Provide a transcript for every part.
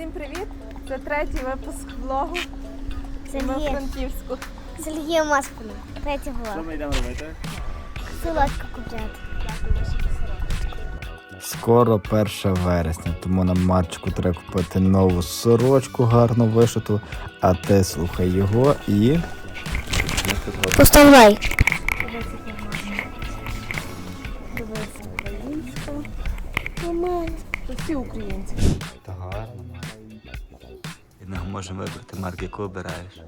Всім привіт! Це третій випуск влогу. Ми в Сергія, Франківську. Сергія Маскина. Третій влог. ми йдемо робити? Солодко купляти. Скоро 1 вересня, тому на Марчику треба купити нову сорочку гарно вишиту, а ти слухай його і. Постав лайк. Дивися українську. Тут всі українці. Ми можемо вибрати марки, яку обираєш.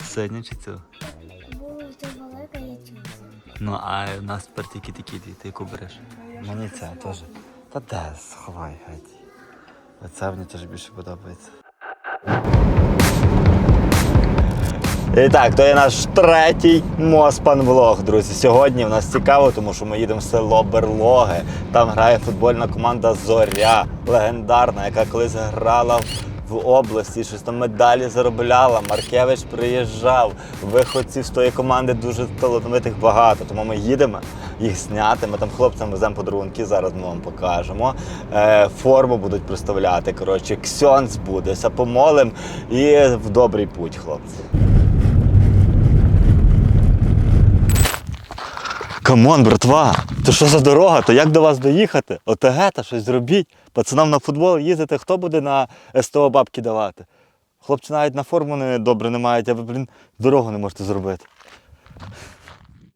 Синю чи цю? Це велика і Ну, а у нас тепер тільки такі дві, ти яку береш? Мені ця теж. Та де, сховай, гаді. Оце мені теж більше подобається. І так, то є наш третій Моспан влог, друзі. Сьогодні в нас цікаво, тому що ми їдемо в село Берлоги. Там грає футбольна команда Зоря, легендарна, яка колись грала в- в області, щось там медалі заробляла. Маркевич приїжджав. Виходців з тої команди дуже талановитих багато. Тому ми їдемо їх зняти. Ми там хлопцям веземо подарунки, зараз ми вам покажемо. Е, форму будуть представляти. Коротше, ксьонц буде, помолим і в добрий путь, хлопці. Камон, братва, то що за дорога? То як до вас доїхати? ОТГ та щось зробіть. Пацанам на футбол їздити, хто буде на СТО бабки давати? Хлопці навіть на форму не, добре не мають, а ви, блін, дорогу не можете зробити.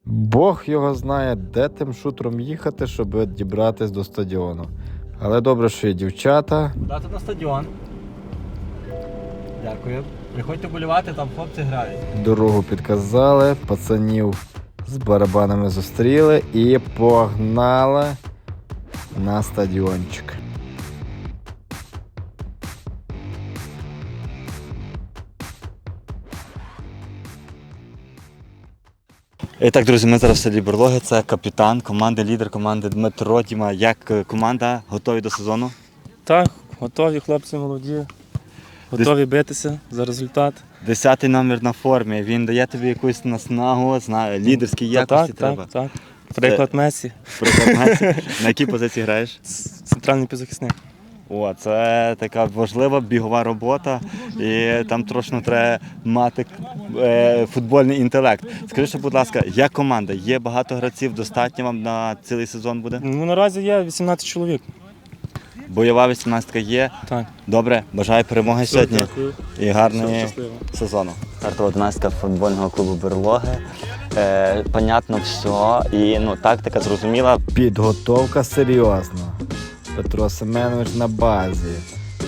Бог його знає, де тим шутром їхати, щоб дібратись до стадіону. Але добре, що є дівчата. Дати на стадіон. Дякую. Приходьте болювати, там хлопці грають. Дорогу підказали, пацанів з барабанами зустріли і погнали на стадіончик. І так, друзі, ми зараз в селі Берлоги. Це капітан команди, лідер команди Дмитро Діма. Як команда готові до сезону? Так, готові хлопці молоді, готові битися за результат. Десятий номер на формі. Він дає тобі якусь наснагу, знає, лідерські якості так, треба. так, так. Приклад Месі, Приклад Месі. На якій позиції граєш? центральний півзахисник. О, це така важлива бігова робота, і там трошки треба мати е, футбольний інтелект. Скажи, будь ласка, як команда? Є багато гравців, достатньо вам на цілий сезон буде? Ну, наразі є 18 чоловік. Бойова 18 є. Так. Добре, бажаю перемоги сьогодні Дякую. і гарної сезону. Карта 11 футбольного клубу Берлоги. Е, понятно все. І ну, тактика зрозуміла. Підготовка серйозна. Петро Семенович на базі.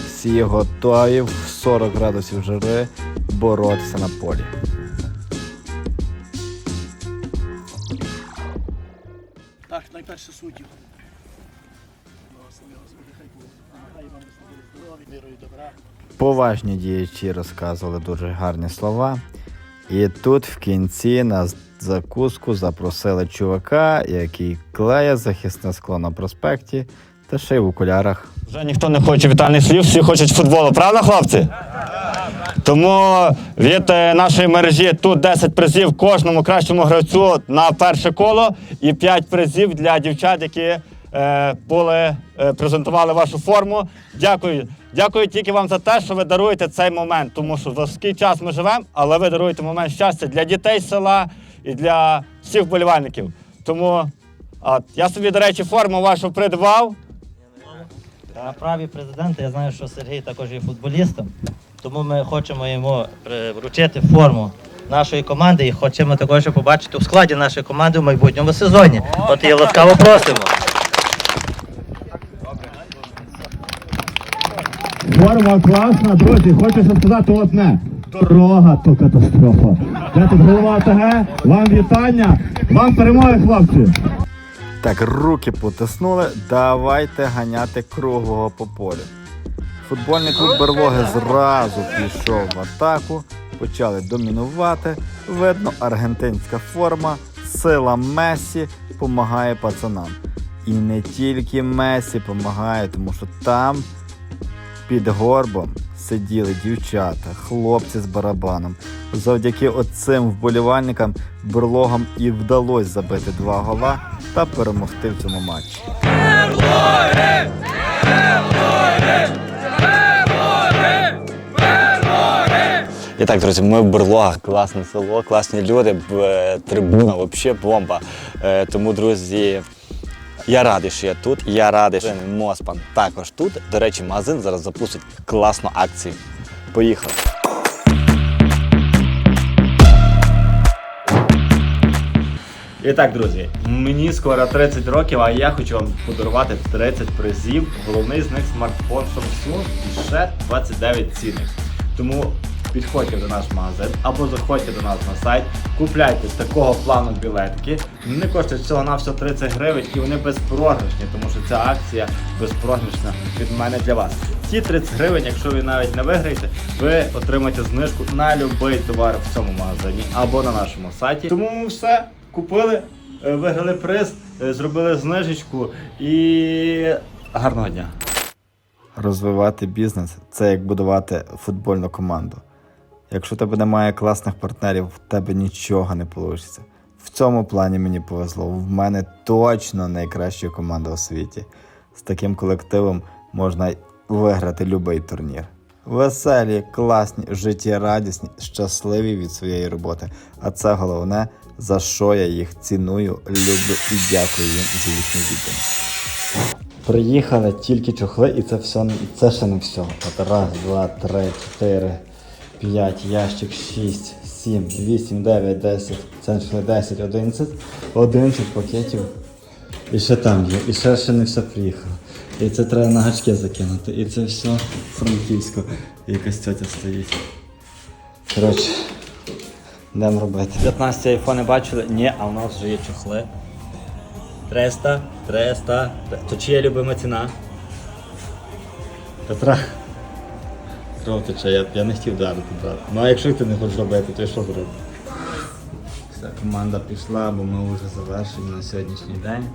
Всі готові в 40 градусів жари боротися на полі. Поважні діячі розказували дуже гарні слова. І тут в кінці на закуску запросили чувака, який клеє захисне скло на проспекті та ще й в окулярах. Вже ніхто не хоче вітальних слів, всі хочуть футболу, правда, хлопці? Тому від е, нашої мережі тут 10 призів кожному кращому гравцю на перше коло і 5 призів для дівчат, які е, були, е, презентували вашу форму. Дякую. Дякую тільки вам за те, що ви даруєте цей момент, тому що в важкий час ми живемо, але ви даруєте момент щастя для дітей села і для всіх вболівальників. Тому от, я собі, до речі, форму вашу придбав. На праві президента я знаю, що Сергій також є футболістом, тому ми хочемо йому е, вручити форму нашої команди і хочемо також побачити у складі нашої команди в майбутньому сезоні. От і ласкаво просимо. Форма класна, друзі. Ще сказати одне. Дорога то катастрофа. Я тут голова ОТГ, вам вітання, вам перемоги, хлопці. Так, руки потиснули. Давайте ганяти круглого по полю. Футбольний клуб Берлоги зразу пішов в атаку, почали домінувати. Видно, аргентинська форма, сила Месі допомагає пацанам. І не тільки Месі допомагає, тому що там під горбом сиділи дівчата, хлопці з барабаном. Завдяки оцим вболівальникам берлогам і вдалося забити два гола та перемогти в цьому матчі. Берлоги! Берлоги! Берлоги! Берлоги! І так, друзі, ми в берлогах класне село, класні люди, е, трибуна, взагалі бомба. Е, тому, друзі, я радий, що я тут. Я радий, що Моспан також тут. До речі, магазин зараз запустить класну акцію. Поїхали. І так, друзі, мені скоро 30 років, а я хочу вам подарувати 30 призів. Головний з них смартфон Samsung і ще 29 цінних. Тому підходьте до наш магазин або заходьте до нас на сайт, купляйте такого плану білетки. Вони коштують всього на всього 30 гривень і вони безпрограшні, тому що ця акція безпрограшна від мене для вас. Ці 30 гривень, якщо ви навіть не виграєте, ви отримаєте знижку на будь-який товар в цьому магазині або на нашому сайті. Тому все купили, е, виграли приз, е, зробили знижечку і гарного дня. Розвивати бізнес це як будувати футбольну команду. Якщо тебе немає класних партнерів, в тебе нічого не вийде. В цьому плані мені повезло. В мене точно найкраща команда у світі. З таким колективом можна виграти будь-який турнір. Веселі, класні, життєрадісні, щасливі від своєї роботи. А це головне, за що я їх ціную, люблю і дякую їм за їхню відданість. Приїхали тільки чохли, і це все це ще не все. От раз, два, три, чотири, п'ять, ящик, шість, сім, вісім, дев'ять, десять. Це ще десять, одинадцять. Одинадцять пакетів. І ще там є, і ще ще не все приїхало. І це треба на гачки закинути. І це все франківсько. Якась тетя стоїть. Коротше, йдемо робити. 15 айфони бачили? Ні, а у нас вже є чохли. 300, 300. То чия любима ціна? Петра. Кров тече, я, я не хотів вдарити, брат. Ну а якщо ти не хочеш робити, то що зробити? Вся команда пішла, бо ми вже завершені на сьогоднішній день.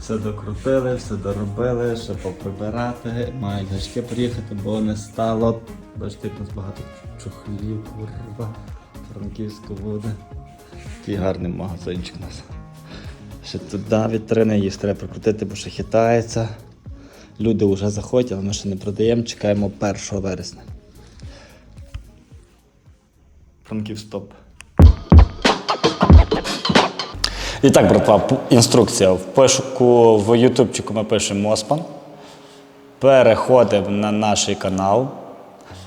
Все докрутили, все доробили, ще поприбирати. Мають гачки приїхати, бо не стало. Бачите, тут багато чухлів, курва. Франківську буде. Такий гарний магазинчик у нас. Ще туди вітрини її треба прикрутити, бо ще хитається. Люди вже заходять, але ми ще не продаємо, чекаємо 1 вересня. Франків стоп. І так, братва, інструкція. В пошуку в ютубчику ми пишемо Моспан. Переходимо на наш канал.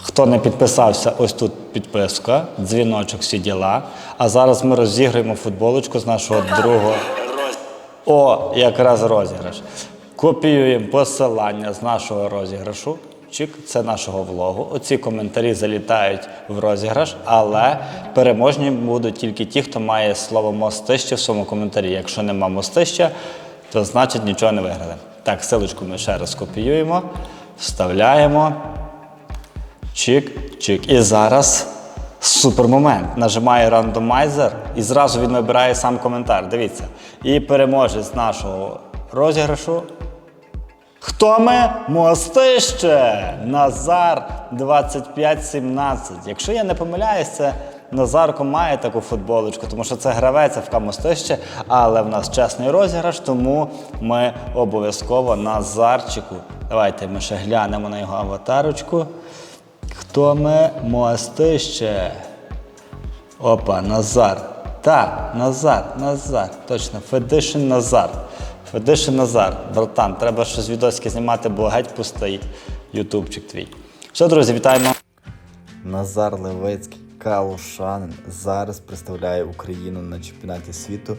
Хто не підписався, ось тут підписка, дзвіночок, всі діла. А зараз ми розіграємо футболочку з нашого другого. О, якраз розіграш. Копіюємо посилання з нашого розіграшу. Чик, це нашого влогу. Оці коментарі залітають в розіграш, але переможні будуть тільки ті, хто має слово мостище в своєму коментарі. Якщо нема мостища, то значить нічого не виграли. Так, силочку ми ще раз копіюємо, вставляємо. Чик, чик. І зараз супер момент. Нажимаю рандомайзер і зразу він вибирає сам коментар. Дивіться. І переможець нашого розіграшу. Хто ми? Мостище! Назар 2517. Якщо я не помиляюсь, це Назарко має таку футболочку, тому що це гравець ФК Мостище, але в нас чесний розіграш, тому ми обов'язково Назарчику. Давайте ми ще глянемо на його аватарочку. Хто ми? Мостище. Опа, Назар. Так, Назар, Назар. Точно, Федишин Назар. Федишин Назар. Братан, треба щось відосики знімати, бо геть пустий ютубчик твій. Все, друзі, вітаємо. Назар Левицький, калушанин, зараз представляє Україну на чемпіонаті світу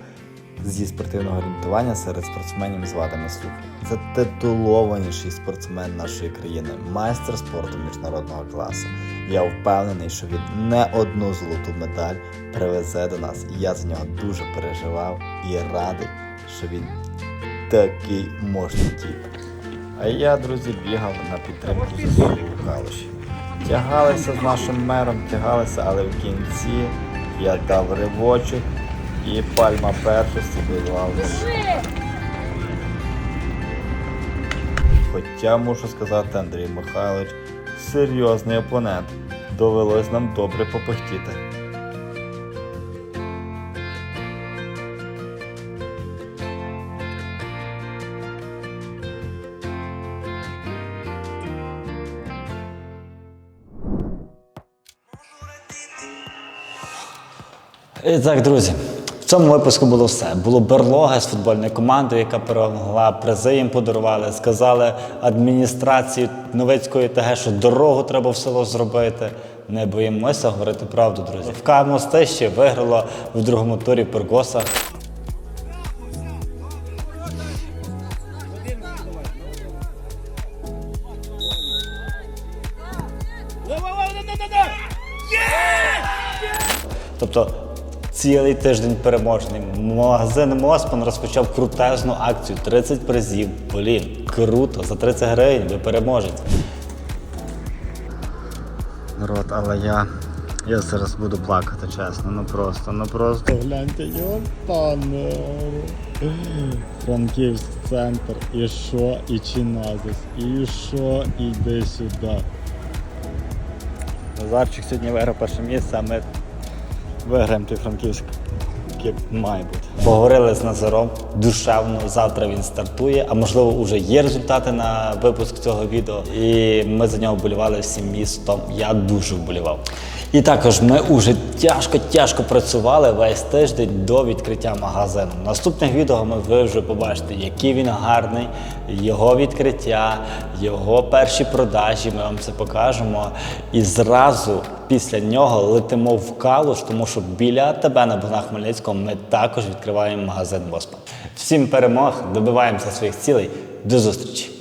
зі спортивного орієнтування серед спортсменів з вадами слуху. Це титулованіший спортсмен нашої країни, майстер спорту міжнародного класу. Я впевнений, що він не одну золоту медаль привезе до нас. Я за нього дуже переживав і радий, що він такий можний тіп. А я, друзі, бігав на підтримку ЗСУ у Калуші. Тягалися з нашим мером, тягалися, але в кінці я дав ривочок і пальма першості була. Хоча мушу сказати, Андрій Михайлович, серйозний опонент. Довелось нам добре попихтіти. І так, друзі, в цьому випуску було все. Було берлога з футбольною командою, яка перемогла, призи їм подарували. Сказали адміністрації Новицької ТГ, що дорогу треба в село зробити. Не боїмося говорити правду, друзі. ФК Мостищі виграло в другому турі Пергоса. Цілий тиждень переможний. Магазин Моспан розпочав крутезну акцію 30 призів. Блін, круто, за 30 гривень ви переможете. Народ, але я. Я зараз буду плакати, чесно. Ну просто, ну просто гляньте, йопане. Франківськ центр. І що, і Чиназис. І що, іди сюди. Назарчик сьогодні виграв перше місце, а ми виграємо той Франківськ. Як має бути. Поговорили з Назаром душевно. Завтра він стартує, а можливо, вже є результати на випуск цього відео. І ми за нього вболівали всім містом. Я дуже вболівав. І також ми уже тяжко-тяжко працювали весь тиждень до відкриття магазину. В наступних відео ви вже побачите, який він гарний, його відкриття, його перші продажі. Ми вам це покажемо. І зразу після нього летимо в Калуш, тому що біля тебе на Богна Хмельницького ми також відкриваємо магазин Моспа. Всім перемог, добиваємося своїх цілей. До зустрічі!